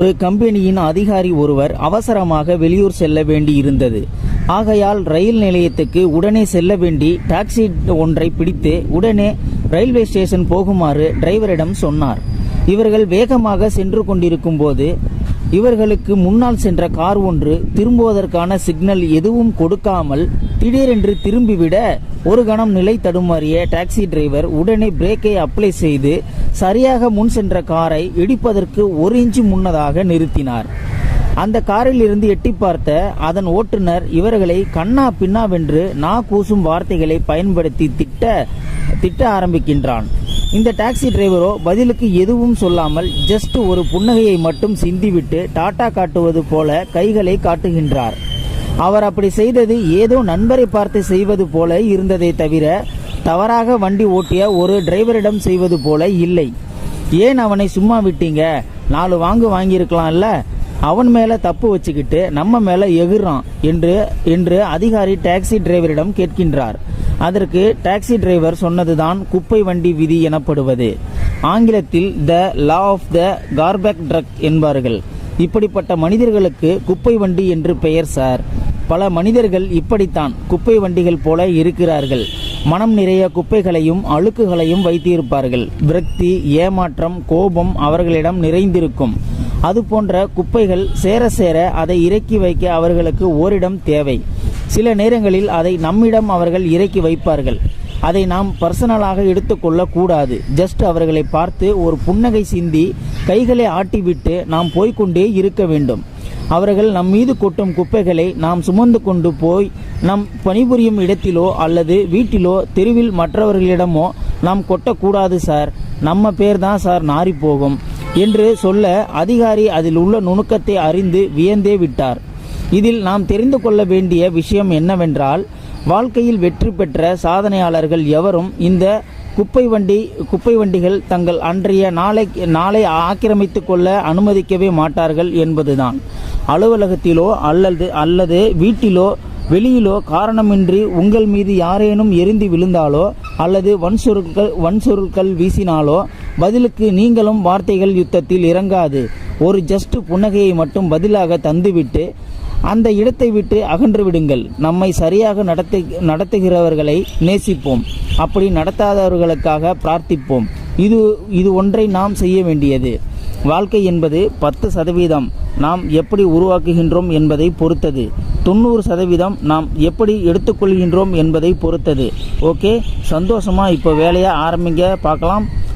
ஒரு கம்பெனியின் அதிகாரி ஒருவர் அவசரமாக வெளியூர் செல்ல வேண்டி இருந்தது ஆகையால் ரயில் நிலையத்துக்கு உடனே செல்ல வேண்டி டாக்ஸி ஒன்றை பிடித்து உடனே ரயில்வே ஸ்டேஷன் போகுமாறு டிரைவரிடம் சொன்னார். இவர்கள் வேகமாக சென்று கொண்டிருக்கும் போது இவர்களுக்கு முன்னால் சென்ற கார் ஒன்று திரும்புவதற்கான சிக்னல் எதுவும் கொடுக்காமல் திடீரென்று திரும்பிவிட ஒரு கணம் நிலை தடுமாறிய டாக்ஸி டிரைவர் உடனே பிரேக்கை அப்ளை செய்து சரியாக முன் சென்ற காரை இடிப்பதற்கு ஒரு இன்ச்சு முன்னதாக நிறுத்தினார். அந்த காரில் இருந்து எட்டி பார்த்த அதன் ஓட்டுநர் இவர்களை கண்ணா பின்னாவென்று நா கூசும் வார்த்தைகளை பயன்படுத்தி திட்ட திட்ட ஆரம்பிக்கின்றான். இந்த டாக்ஸி டிரைவரோ பதிலுக்கு எதுவும் சொல்லாமல் ஜஸ்ட் ஒரு புன்னகையை மட்டும் சிந்திவிட்டு டாட்டா காட்டுவது போல கைகளை காட்டுகின்றார். அவர் அப்படி செய்தது ஏதோ நண்பரை பார்த்து செய்வது போல இருந்ததை தவிர தவறாக வண்டி ஓட்டிய ஒரு டிரைவரிடம் செய்வது போல இல்லை. ஏன் அவனை சும்மா விட்டீங்க? நாலு வாங்கு வாங்கியிருக்கலாம்ல? அவன் மேல தப்பு வச்சுக்கிட்டு நம்ம மேல எகுறான் என்று என்று அதிகாரி டாக்ஸி டிரைவரிடம் கேட்கின்றார். அதற்கு டாக்ஸி டிரைவர் சொன்னதுதான் குப்பை வண்டி விதி எனப்படுவது. ஆங்கிலத்தில் த லா ஆஃப் த கார்பேக் ட்ரக் என்பார்கள். இப்படிப்பட்ட மனிதர்களுக்கு குப்பை வண்டி என்று பெயர் சார் பல மனிதர்கள் இப்படித்தான் குப்பை வண்டிகள் போல இருக்கிறார்கள். மனம் நிறைய குப்பைகளையும் அழுக்குகளையும் வைத்திருப்பார்கள். விரக்தி ஏமாற்றம் கோபம் அவர்களிடம் நிறைந்திருக்கும். அது போன்ற குப்பைகள் சேர சேர அதை இறக்கி வைக்க அவர்களுக்கு ஓரிடம் தேவை. சில நேரங்களில் அதை நம்மிடம் அவர்கள் இறக்கி வைப்பார்கள். அதை நாம் பர்சனலாக எடுத்துக்கொள்ள கூடாது ஜஸ்ட் அவர்களை பார்த்து ஒரு புன்னகை சிந்தி கைகளை ஆட்டிவிட்டு நாம் போய்க்கொண்டே இருக்க வேண்டும். அவர்கள் நம் மீது கொட்டும் குப்பைகளை நாம் சுமந்து கொண்டு போய் நம் பணிபுரியும் இடத்திலோ அல்லது வீட்டிலோ தெருவில் மற்றவர்களிடமோ நாம் கொட்டக்கூடாது சார் நம்ம பேர் தான் சார் நாரி போகும் என்று சொல்ல அதிகாரி அதில் உள்ள நுணுக்கத்தை அறிந்து வியந்தே விட்டார். இதில் நாம் தெரிந்து கொள்ள வேண்டிய விஷயம் என்னவென்றால் வாழ்க்கையில் வெற்றி பெற்ற சாதனையாளர்கள் எவரும் இந்த குப்பை வண்டி குப்பை வண்டிகள் தங்கள் அன்றைய நாளை நாளை ஆக்கிரமித்து கொள்ள அனுமதிக்கவே மாட்டார்கள் என்பதுதான். அலுவலகத்திலோ அல்லது அல்லது வீட்டிலோ வெளியிலோ காரணமின்றி உங்கள் மீது யாரேனும் எரிந்து விழுந்தாலோ அல்லது வன்சொருட்கள் வன்சொருட்கள் வீசினாலோ பதிலுக்கு நீங்களும் வார்த்தைகள் யுத்தத்தில் இறங்காது. ஒரு ஜஸ்ட் புன்னகையை மட்டும் பதிலாக தந்துவிட்டு அந்த இடத்தை விட்டு அகன்று விடுங்கள். நம்மை சரியாக நடத்து நடத்துகிறவர்களை நேசிப்போம். அப்படி நடத்தாதவர்களுக்காக பிரார்த்திப்போம். இது இது ஒன்றை நாம் செய்ய வேண்டியது. வாழ்க்கை என்பது பத்து சதவீதம். நாம் எப்படி உருவாக்குகின்றோம் என்பதை பொறுத்தது. தொண்ணூறு சதவீதம் நாம் எப்படி எடுத்துக்கொள்கின்றோம் என்பதை பொறுத்தது. ஓகே? சந்தோஷமாக இப்போ வேலையை ஆரம்பிங்க. பார்க்கலாம்.